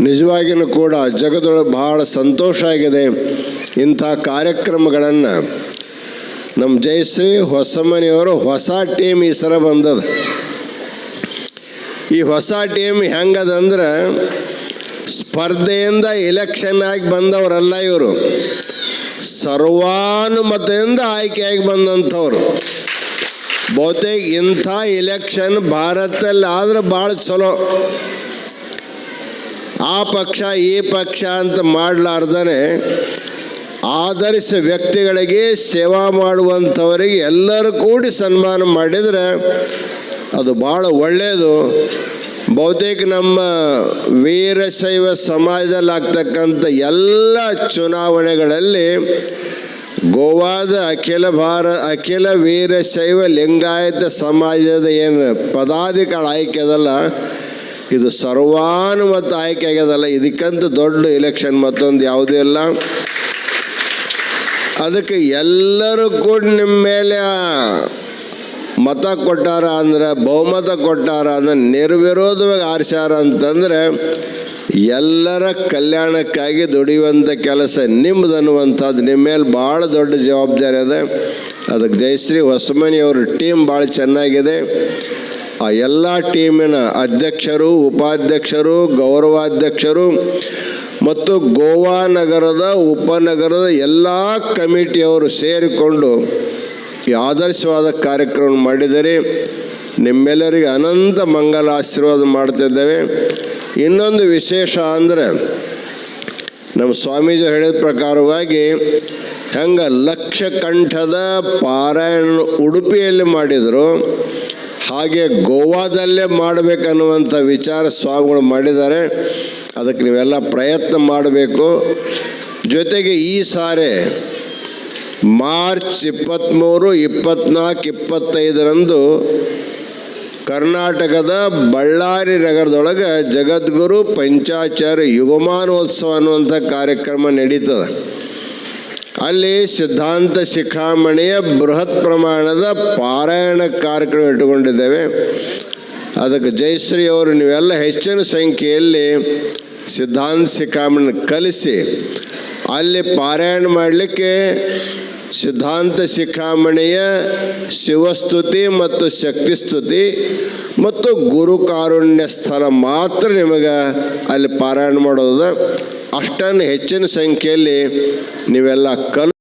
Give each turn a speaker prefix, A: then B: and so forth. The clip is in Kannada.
A: ನಿಜವಾಗಿಯೂ ಕೂಡ ಜಗದೊಳಗೆ ಭಾಳ ಸಂತೋಷ ಆಗಿದೆ ಇಂಥ ಕಾರ್ಯಕ್ರಮಗಳನ್ನು. ನಮ್ಮ ಜಯಶ್ರೀ ಹೊಸಮನಿಯವರು ಹೊಸ ಟೀಮ್ ಈ ಸರ ಬಂದದ. ಈ ಹೊಸ ಟೀಮ್ ಹೆಂಗದಂದ್ರೆ ಸ್ಪರ್ಧೆಯಿಂದ ಎಲೆಕ್ಷನ್ ಆಗಿ ಬಂದವರಲ್ಲ ಇವರು. ಸರ್ವಾನುಮತದಿಂದ ಆಯ್ಕೆಯಾಗಿ ಬಂದಂಥವ್ರು. ಬಹುತೇಕ ಇಂಥ ಎಲೆಕ್ಷನ್ ಭಾರತದಲ್ಲಿ ಆದ್ರೆ ಭಾಳ ಚಲೋ. ಆ ಪಕ್ಷ, ಈ ಪಕ್ಷ ಅಂತ ಮಾಡಲಾರ್ದೇ ಆಧರಿಸ ವ್ಯಕ್ತಿಗಳಿಗೆ ಸೇವಾ ಮಾಡುವಂಥವರಿಗೆ ಎಲ್ಲರೂ ಕೂಡಿ ಸನ್ಮಾನ ಮಾಡಿದರೆ ಅದು ಭಾಳ ಒಳ್ಳೆಯದು ಬಹುತೇಕ ನಮ್ಮ ವೀರಶೈವ ಸಮಾಜದಲ್ಲಿ ಆಗ್ತಕ್ಕಂಥ ಎಲ್ಲ ಚುನಾವಣೆಗಳಲ್ಲಿ ಗೋವಾದ ಅಖಿಲ ಭಾರ, ಅಖಿಲ ವೀರಶೈವ ಲಿಂಗಾಯತ ಸಮಾಜದ ಏನು ಪದಾಧಿಕಾರಿ ಆಯ್ಕೆ ಅದಲ್ಲ. ಇದು ಸರ್ವಾನುಮತ ಆಯ್ಕೆ ಆಗ್ಯದಲ್ಲ ಇದಕ್ಕಂತ ದೊಡ್ಡ ಎಲೆಕ್ಷನ್ ಮತ್ತೊಂದು ಯಾವುದೂ ಇಲ್ಲ ಅದಕ್ಕೆ ಎಲ್ಲರೂ ಕೂಡ ನಿಮ್ಮ ಮೇಲೆ ಮತ ಕೊಟ್ಟಾರ ಅಂದ್ರೆ, ಬಹುಮತ ಕೊಟ್ಟಾರ ಅಂದ್ರೆ, ನಿರ್ವಿರೋಧವಾಗಿ ಆರಿಸ್ಯಾರ ಅಂತಂದ್ರೆ, ಎಲ್ಲರ ಕಲ್ಯಾಣಕ್ಕಾಗಿ ದುಡಿಯುವಂಥ ಕೆಲಸ ನಿಮ್ಮದು ಅನ್ನುವಂಥದ್ದು. ನಿಮ್ಮ ಮೇಲೆ ಭಾಳ ದೊಡ್ಡ ಜವಾಬ್ದಾರಿ ಅದ. ಅದಕ್ಕೆ ಜಯಶ್ರೀ ಹೊಸಮನಿ ಅವ್ರ ಟೀಮ್ ಭಾಳ ಚೆನ್ನಾಗಿದೆ. ಆ ಎಲ್ಲ ಟೀಮಿನ ಅಧ್ಯಕ್ಷರು, ಉಪಾಧ್ಯಕ್ಷರು, ಗೌರವಾಧ್ಯಕ್ಷರು ಮತ್ತು ಗೋವಾ ನಗರದ ಉಪನಗರದ ಎಲ್ಲ ಕಮಿಟಿಯವರು ಸೇರಿಕೊಂಡು ಈ ಆದರ್ಶವಾದ ಕಾರ್ಯಕ್ರಮ ಮಾಡಿದರೆ ನಿಮ್ಮೆಲ್ಲರಿಗೆ ಅನಂತ ಮಂಗಲ ಆಶೀರ್ವಾದ ಮಾಡ್ತಿದ್ದೇವೆ. ಇನ್ನೊಂದು ವಿಶೇಷ ಅಂದರೆ ನಮ್ಮ ಸ್ವಾಮೀಜಿ ಹೇಳಿದ ಪ್ರಕಾರವಾಗಿ ಹೆಂಗೆ ಲಕ್ಷ ಕಂಠದ ಪಾರಾಯಣ ಉಡುಪಿಯಲ್ಲಿ ಮಾಡಿದರು. ಹಾಗೆ ಗೋವಾದಲ್ಲೇ ಮಾಡಬೇಕನ್ನುವಂಥ ವಿಚಾರ ಸ್ವಾಮಿಗಳು ಮಾಡಿದ್ದಾರೆ. ಅದಕ್ಕೆ ನೀವೆಲ್ಲ ಪ್ರಯತ್ನ ಮಾಡಬೇಕು. ಜೊತೆಗೆ ಈ ಸಾರೆ ಮಾರ್ಚ್ ಇಪ್ಪತ್ತ್ಮೂರು ಇಪ್ಪತ್ನಾಲ್ಕು, ಇಪ್ಪತ್ತೈದರಂದು ಕರ್ನಾಟಕದ ಬಳ್ಳಾರಿ ನಗರದೊಳಗೆ ಜಗದ್ಗುರು ಪಂಚಾಚಾರ್ಯ ಯುಗಮಾನೋತ್ಸವ ಅನ್ನುವಂಥ ಕಾರ್ಯಕ್ರಮ ನಡೀತದೆ. ಅಲ್ಲಿ ಸಿದ್ಧಾಂತ ಶಿಖಾಮಣಿಯ ಬೃಹತ್ ಪ್ರಮಾಣದ ಪಾರಾಯಣ ಕಾರ್ಯಕ್ರಮ ಇಟ್ಟುಕೊಂಡಿದ್ದೇವೆ. ಅದಕ್ಕೆ ಜಯಶ್ರೀ ಅವರು ನೀವೆಲ್ಲ ಹೆಚ್ಚಿನ ಸಂಖ್ಯೆಯಲ್ಲಿ ಸಿದ್ಧಾಂತ ಶಿಖಾಮಣಿ ಕಲಿಸಿ ಅಲ್ಲಿ ಪಾರಾಯಣ ಮಾಡಲಿಕ್ಕೆ ಸಿದ್ಧಾಂತ ಶಿಖಾಮಣಿಯ ಶಿವಸ್ತುತಿ ಮತ್ತು ಶಕ್ತಿ ಸ್ತುತಿ ಮತ್ತು ಗುರು ಕಾರುಣ್ಯ ಸ್ಥಳ ಮಾತ್ರ ನಿಮಗೆ ಅಲ್ಲಿ ಪಾರಾಯಣ ಮಾಡೋದು. ಅಷ್ಟನ್ನು ಹೆಚ್ಚಿನ ಸಂಖ್ಯೆಯಲ್ಲಿ ನೀವೆಲ್ಲ ಕಲ್